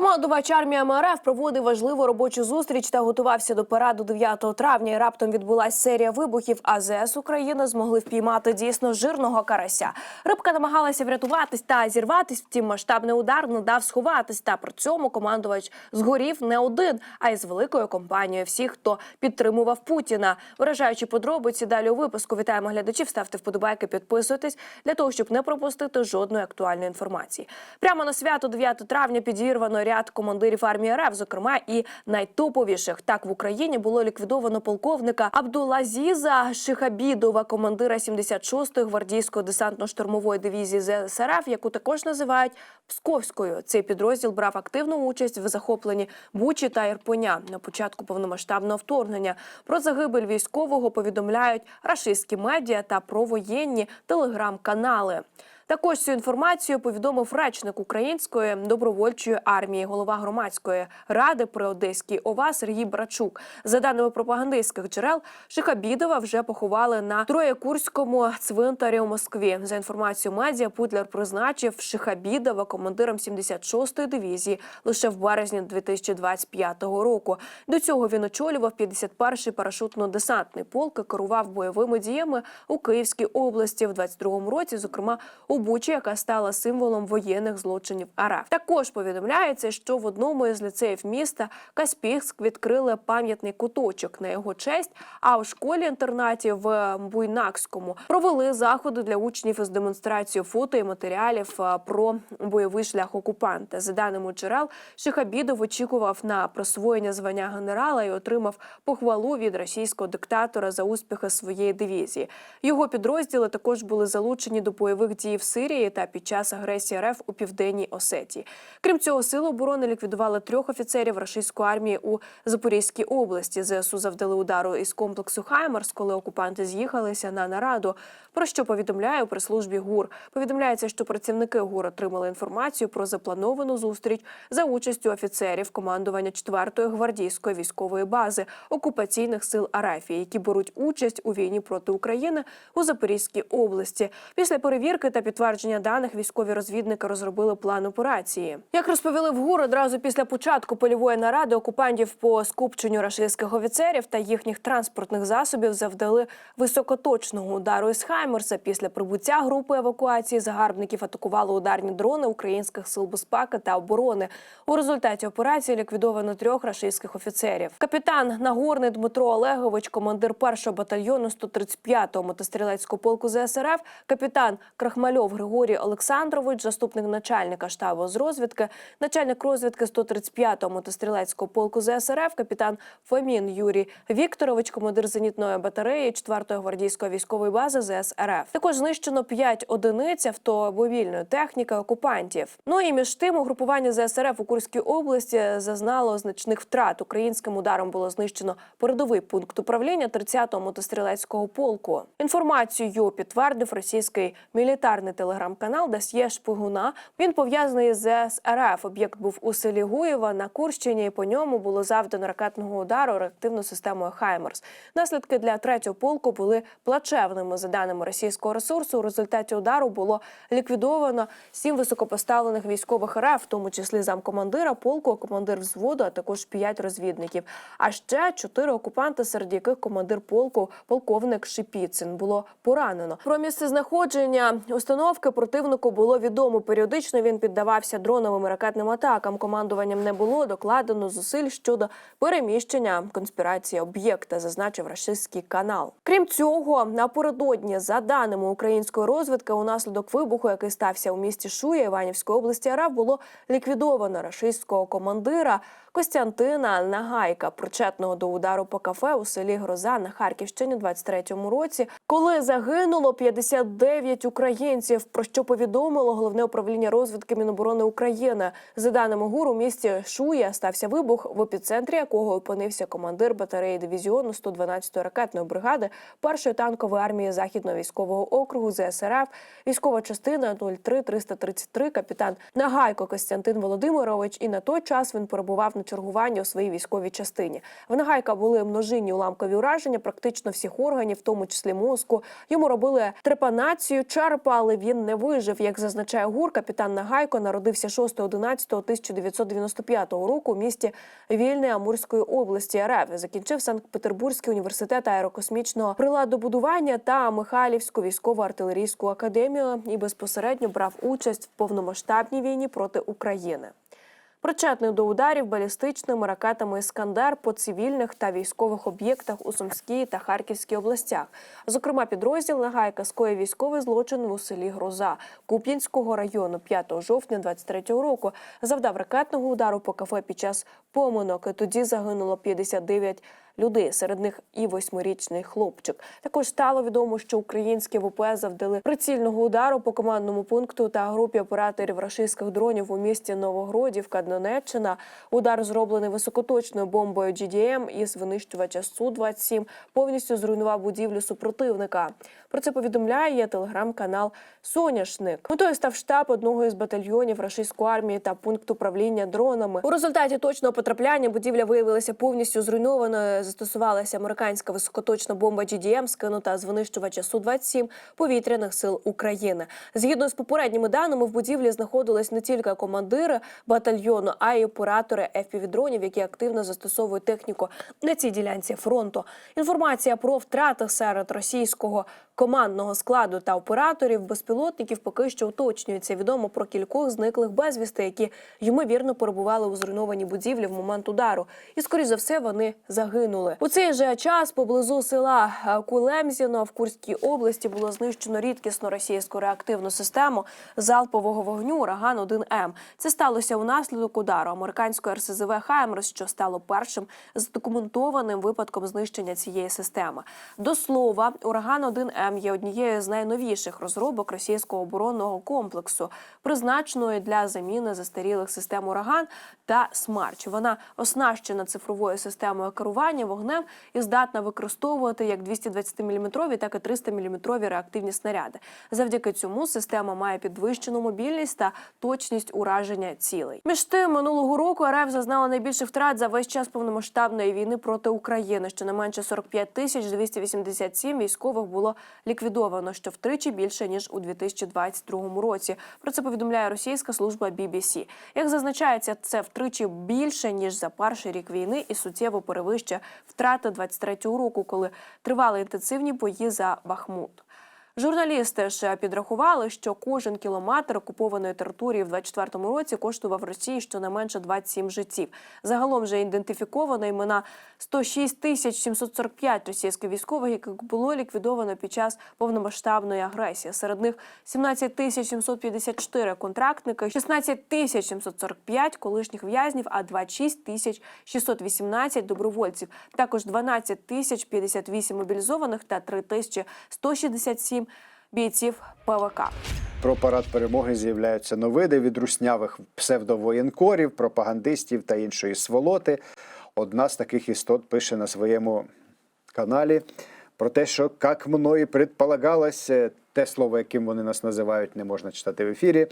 Командувач армії МРФ проводив важливу робочу зустріч та готувався до параду 9 травня. І раптом відбулася серія вибухів. А ЗС України змогли впіймати дійсно жирного карася. Рибка намагалася врятуватись та зірватись. Втім, масштабний удар не дав сховатись. Та при цьому командувач згорів не один, а й з великою компанією всіх, хто підтримував Путіна. Вражаючи подробиці далі у випуску. Вітаємо глядачів. Ставте вподобайки, підписуйтесь для того, щоб не пропустити жодної актуальної інформації. Прямо на свято 9 травня підірвано ряд командирів армії РФ, зокрема і найтоповіших. Так в Україні було ліквідовано полковника Абдулазіза Шихабідова, командира 76-ї гвардійської десантно-штурмової дивізії ЗСРФ, яку також називають Псковською. Цей підрозділ брав активну участь в захопленні Бучі та Ірпеня на початку повномасштабного вторгнення. Про загибель військового повідомляють рашистські медіа та провоєнні телеграм-канали. Також цю інформацію повідомив речник української добровольчої армії, голова громадської ради при Одеській ОВА Сергій Брачук. За даними пропагандистських джерел, Шихабідова вже поховали на Троєкурському цвинтарі у Москві. За інформацією медіа, Путлер призначив Шихабідова командиром 76-ї дивізії лише в березні 2025 року. До цього він очолював 51-й парашутно-десантний полк керував бойовими діями у Київській області в 22-му році, зокрема у Бучі, яка стала символом воєнних злочинів РФ. Також повідомляється, що в одному із ліцеїв міста Каспійськ відкрили пам'ятний куточок на його честь. А у школі інтернаті в Буйнакському провели заходи для учнів із демонстрацією фото і матеріалів е, про бойовий шлях окупанта. За даними джерел, Шихабідов очікував на присвоєння звання генерала і отримав похвалу від російського диктатора за успіхи своєї дивізії. Його підрозділи також були залучені до бойових дій в Сирії та під час агресії РФ у південній Осетії. Крім цього, сили оборони ліквідували трьох офіцерів російської армії у Запорізькій області. ЗСУ завдали удару із комплексу Хаймерс, коли окупанти з'їхалися на нараду. Про що повідомляє у прес-службі ГУР. Повідомляється, що працівники ГУР отримали інформацію про заплановану зустріч за участю офіцерів командування 4-ї гвардійської військової бази окупаційних сил Арафії, які беруть участь у війні проти України у Запорізькій області. Після перевірки та підтвердження даних військові розвідники розробили план операції. Як розповіли в ГУР, одразу після початку польової наради окупантів по скупченню рашистських офіцерів та їхніх транспортних засобів завдали високоточного удару із Хаймерса. Після прибуття групи евакуації загарбників атакували ударні дрони українських сил безпеки та оборони. У результаті операції ліквідовано трьох рашистських офіцерів. Капітан Нагорний Дмитро Олегович, командир першого батальйону 135-го мотострілецького полку ЗСРФ, капітан Крахмальов Григорій Олександрович, заступник начальника штабу з розвідки, начальник розвідки 135-го мотострілецького полку ЗСРФ, капітан Фомін Юрій Вікторович, командир зенітної батареї 4-ї гвардійської військової бази ЗСРФ. Також знищено 5 одиниць автомобільної техніки окупантів. Ну і між тим угрупування ЗСРФ у Курській області зазнало значних втрат. Українським ударом було знищено передовий пункт управління 30-го мотострілецького полку. Інформацію підтвердив російський мілітарний телеграм-канал Дасьє Шпигуна. Він пов'язаний з СРФ. Об'єкт був у селі Гуєва на Курщині. і По ньому було завдано ракетного удару реактивною системою Хаймерс. Наслідки для третього полку були плачевними. За даними російського ресурсу, у результаті удару було ліквідовано сім високопоставлених військових РФ, в тому числі замкомандира полку, командир взводу, а також п'ять розвідників. А ще чотири окупанти, серед яких командир полку, полковник Шипіцин, було поранено. Про місце знаходження установки противнику було відомо. Періодично він піддавався дроновим і ракетним атакам. Командуванням не було докладено зусиль щодо переміщення конспірації об'єкта, зазначив рашистський канал. Крім цього, напередодні, за даними української розвідки, унаслідок вибуху, який стався у місті Шуя Іванівської області РФ, було ліквідовано рашистського командира Костянтина Нагайка, причетного до удару по кафе у селі Гроза на Харківщині 23-му році, коли загинуло 59 українців. Про що повідомило головне управління розвідки Міноборони України. За даними ГУР, у місті Шуя стався вибух, в епіцентрі якого опинився командир батареї дивізіону 112-ї ракетної бригади першої танкової армії західного військового округу ЗСРФ, військова частина 03333, капітан Нагайко Костянтин Володимирович. І на той час він перебував на чергуванні у своїй військовій частині. В Нагайка були множинні уламкові ураження, практично всіх органів, в тому числі мозку. Йому робили трепанацію черепа, але він не вижив. Як зазначає ГУР, капітан Нагайко народився 6.11.1995 року у місті Вільне Амурської області РФ. Закінчив Санкт-Петербурзький університет аерокосмічного приладобудування та Михайлівську військово-артилерійську академію і безпосередньо брав участь в повномасштабній війні проти України. Причетний до ударів балістичними ракетами Іскандер по цивільних та військових об'єктах у Сумській та Харківській областях. Зокрема, підрозділ Нагайка скоїв військовий злочин у селі Гроза Куп'янського району 5 жовтня 23-го року. Завдав ракетного удару по кафе під час поминок. Тоді загинуло 59 людей, серед них і восьмирічний хлопчик. Також стало відомо, що українські ВПС завдали прицільного удару по командному пункту та групі операторів рашистських дронів у місті Новогродівка, Донеччина. Удар зроблений високоточною бомбою GDM із винищувача Су-27, повністю зруйнував будівлю супротивника. Про це повідомляє телеграм-канал Соняшник. Метою став штаб одного із батальйонів рашистської армії та пункт управління дронами. У результаті точного потрапляння будівля виявилася повністю зруйнованою. Застосувалася американська високоточна бомба GDM, скинута з винищувача Су-27 повітряних сил України. Згідно з попередніми даними, в будівлі знаходились не тільки командири батальйону, а й оператори FPV-дронів, які активно застосовують техніку на цій ділянці фронту. Інформація про втрати серед російського командного складу та операторів безпілотників поки що уточнюється. Відомо про кількох зниклих безвісти, які ймовірно перебували у зруйнованій будівлі в момент удару. І скоріш за все вони загинули. У цей же час поблизу села е, Кулемзіно в Курській області було знищено рідкісну російську реактивну систему залпового вогню ураган 1 М. Це сталося унаслідок удару американської РСЗВ Хаймерс, що стало першим задокументованим випадком знищення цієї системи. До слова, ураган 1 М є однією з найновіших розробок російського оборонного комплексу, призначеної для заміни застарілих систем ураган та смарч. Вона оснащена цифровою системою керування вогнем і здатна використовувати як 220-мм, так і 300-мм реактивні снаряди. Завдяки цьому система має підвищену мобільність та точність ураження цілей. Між тим, минулого року РФ зазнала найбільших втрат за весь час повномасштабної війни проти України. Щонайменше 45 тисяч 287 військових було ліквідовано, що втричі більше ніж у 2022 році. Про це повідомляє російська служба BBC. Як зазначається, це втричі більше ніж за перший рік війни і суттєво перевищує втрати 23-го року, коли тривали інтенсивні бої за Бахмут. Журналісти ж підрахували, що кожен кілометр окупованої території в 24-му році коштував Росії щонайменше 27 життів. Загалом вже ідентифіковано імена 106 тисяч 745 російських військових, яких було ліквідовано під час повномасштабної агресії. Серед них 17 тисяч 754 контрактники, 16 тисяч 745 колишніх в'язнів, а 26 тисяч 618 добровольців. Також 12 тисяч 58 мобілізованих та 3 тисячі 167 бійців ПВК. Про парад перемоги з'являються новини від руснявих псевдовоєнкорів, пропагандистів та іншої сволоти. Одна з таких істот пише на своєму каналі про те, що як мною предполагалось, е, те слово, яким вони нас називають, не можна читати в ефірі.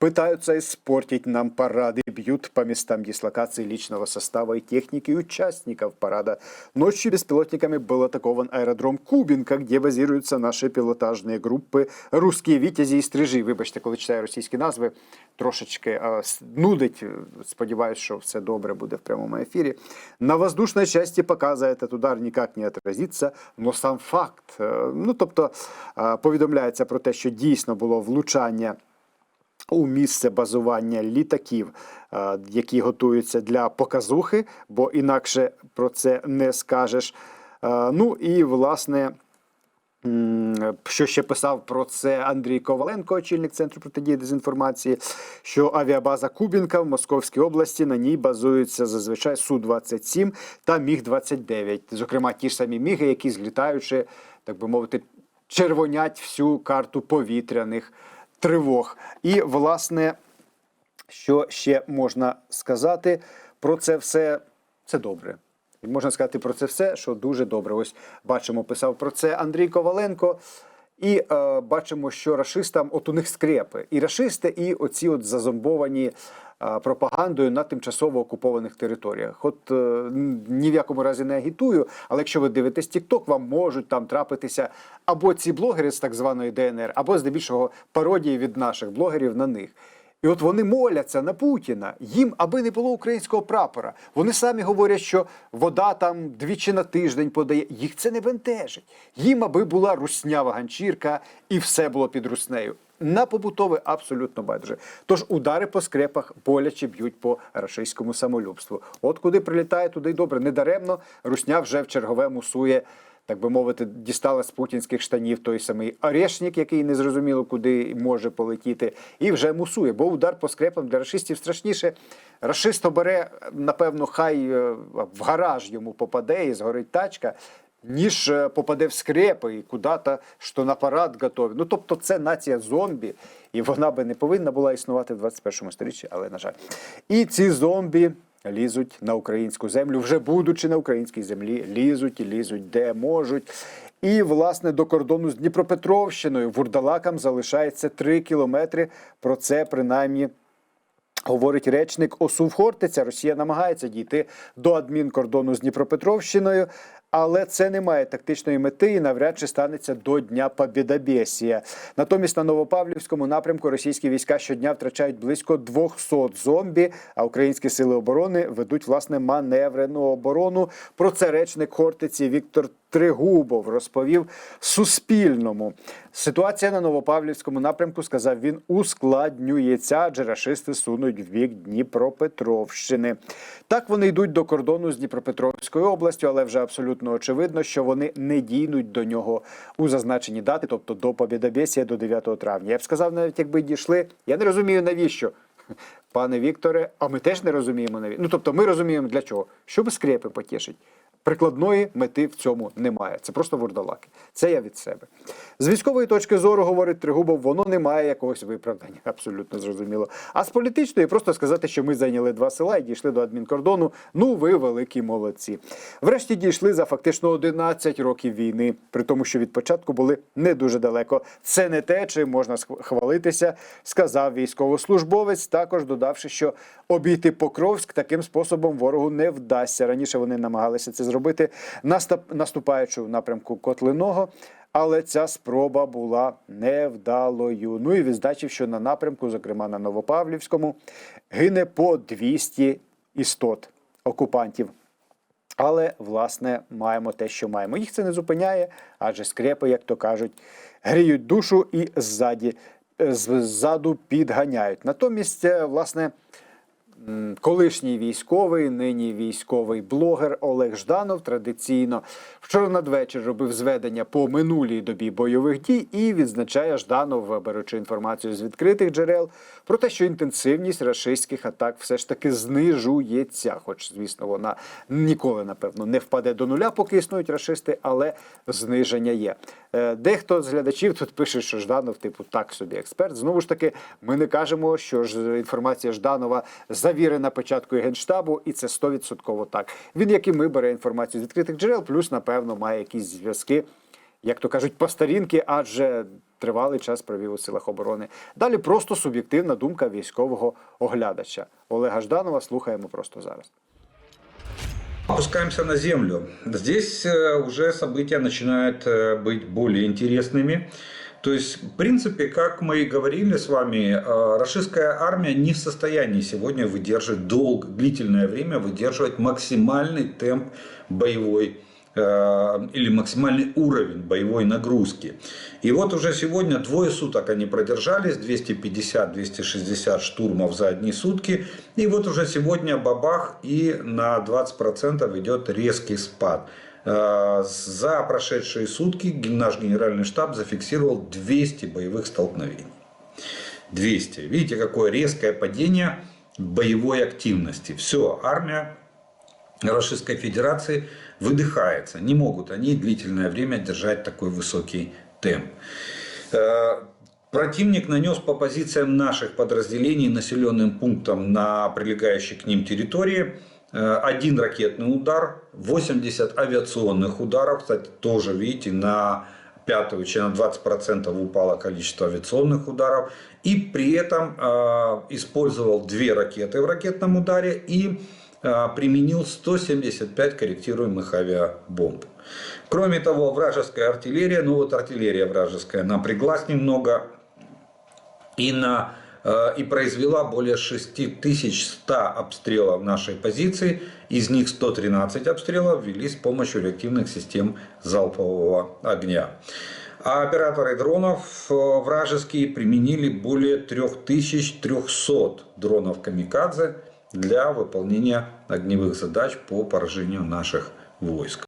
Пытаются испортить нам парады, бьют по местам дислокации личного состава и техники участников парада. Ночью беспилотниками был атакован аэродром Кубинка, где базируются наши пілотажні групи «Русські вітязі» і «Стрижі». Вибачте, коли читаю російські назви, трошечки е, с- нудить. Сподіваюсь, що все добре буде в прямому ефірі. На воздушной части пока за этот удар никак не отразится, но сам факт. е, Ну, тобто, е, повідомляється про те, що дійсно було влучання у місце базування літаків, е, які готуються для показухи, бо інакше про це не скажеш. Е, Ну і власне. Що ще писав про це Андрій Коваленко, очільник центру протидії дезінформації, що авіабаза Кубінка в Московській області на ній базуються зазвичай Су-27 та Міг-29. Зокрема, ті ж самі міги, які злітаючи, так би мовити, червонять всю карту повітряних тривог. І, власне, що ще можна сказати про це все? Це добре. І можна сказати про це все, що дуже добре. Ось бачимо, писав про це Андрій Коваленко. І е, бачимо, що рашистам от у них скрепи. І рашисти, і оці от зазомбовані пропагандою на тимчасово окупованих територіях. От е, ні в якому разі не агітую, але якщо ви дивитесь TikTok, вам можуть там трапитися або ці блогери з так званої ДНР, або здебільшого пародії від наших блогерів на них. І от вони моляться на Путіна, їм аби не було українського прапора. Вони самі говорять, що вода там двічі на тиждень подає. Їх це не бентежить. Їм аби була руснява ганчірка, і все було під руснею. На побутове абсолютно байдуже. Тож удари по скрепах боляче б'ють по рашистському самолюбству. От куди прилітає, туди й добре. Недаремно русня вже в чергове мусує так би мовити, дістала з путінських штанів той самий Орешник, який не зрозуміло куди може полетіти, і вже мусує. Бо удар по скрепам для рашистів страшніше. Рашист обере, напевно, хай е, в гараж йому попаде і згорить тачка. Ніж е, попаде в скрепи і куди-то, що на парад готові. Ну тобто, це нація зомбі, і вона би не повинна була існувати в 21 сторіччі, але на жаль. І ці зомбі лізуть на українську землю, вже будучи на українській землі, лізуть і лізуть, де можуть. І, власне, до кордону з Дніпропетровщиною вурдалакам залишається 3 кілометри. Про це принаймні. Говорить речник ОСУВ Хортиця. Росія намагається дійти до адмінкордону з Дніпропетровщиною, але це не має тактичної мети і навряд чи станеться до Дня Побєдобєсія. Натомість на Новопавлівському напрямку російські війська щодня втрачають близько 200 зомбі, а українські сили оборони ведуть власне маневрену оборону. Про це речник Хортиці Віктор Тригубов розповів Суспільному. Ситуація на Новопавлівському напрямку, сказав він, ускладнюється, адже рашисти сунуть в бік Дніпропетровщини. Так вони йдуть до кордону з Дніпропетровською областю, але вже абсолютно очевидно, що вони не дійнуть до нього у зазначені дати, тобто до Побєдобєсія до 9 травня. Я б сказав, навіть якби дійшли. Я не розумію навіщо. Пане Вікторе, а ми теж не розуміємо навіть. Ну тобто, ми розуміємо для чого, щоб скрепи потішить. Прикладної мети в цьому немає. Це просто вурдалаки. Це я від себе. З військової точки зору, говорить Тригубов, воно не має якогось виправдання, абсолютно зрозуміло. А з політичної просто сказати, що ми зайняли два села і дійшли до адмінкордону. Ну, ви великі молодці. Врешті дійшли за фактично 11 років війни, при тому, що від початку були не дуже далеко. Це не те, чим можна хвалитися, сказав військовослужбовець, також додавши, що обійти Покровськ таким способом ворогу не вдасться. Раніше вони намагалися це зробити, наступ- наступаючи в напрямку Котлиного. Але ця спроба була невдалою. Ну і відзначив, що на напрямку, зокрема на Новопавлівському, гине по 200 істот окупантів. Але, власне, маємо те, що маємо. Їх це не зупиняє, адже скрепи, як то кажуть, гріють душу і ззаді, е, ззаду підганяють. Натомість, е, власне, колишній військовий, нині військовий блогер Олег Жданов традиційно вчора надвечір робив зведення по минулій добі бойових дій і відзначає Жданов, беручи інформацію з відкритих джерел, про те, що інтенсивність рашистських атак все ж таки знижується. Хоч, звісно, вона ніколи, напевно, не впаде до нуля, поки існують рашисти, але зниження є. Е, Дехто з глядачів тут пише, що Жданов, типу, так собі експерт. Знову ж таки, ми не кажемо, що ж інформація Жданова завірена початкою генштабу, і це 100% так. Він, як і ми, бере інформацію з відкритих джерел, плюс, напевно, має якісь зв'язки, як то кажуть, по старінки, адже тривалий час провів у силах оборони. Далі просто суб'єктивна думка військового оглядача. Олега Жданова слухаємо просто зараз. Опускаемся на землю. Здесь э, уже события начинают э, быть более интересными. То есть, в принципе, как мы и говорили с вами, э, российская армия не в состоянии сегодня выдерживать долг, длительное время выдерживать максимальный темп боевой или максимальный уровень боевой нагрузки. И вот уже сегодня двое суток они продержались, 250-260 штурмов за одни сутки. И вот уже сегодня бабах и на 20% идет резкий спад. Э, За прошедшие сутки наш генеральный штаб зафиксировал 200 боевых столкновений. 200. Видите, какое резкое падение боевой активности. Все, армия Российской Федерации выдыхается. Не могут они длительное время держать такой высокий темп. Э, Противник нанес по позициям наших подразделений населенным пунктам на прилегающей к ним территории э, один ракетный удар, 80 авиационных ударов, кстати, тоже, видите, на пятую, чем на 20% упало количество авиационных ударов. И при этом э, использовал две ракеты в ракетном ударе и применил 175 корректируемых авиабомб. Кроме того, вражеская артиллерия, ну вот артиллерия вражеская напряглась немного и, на, э, и произвела более 6100 обстрелов нашей позиции. Из них 113 обстрелов велись с помощью реактивных систем залпового огня. А операторы дронов э, вражеские применили более 3300 дронов «Камикадзе» для выполнения огневых задач по поражению наших войск.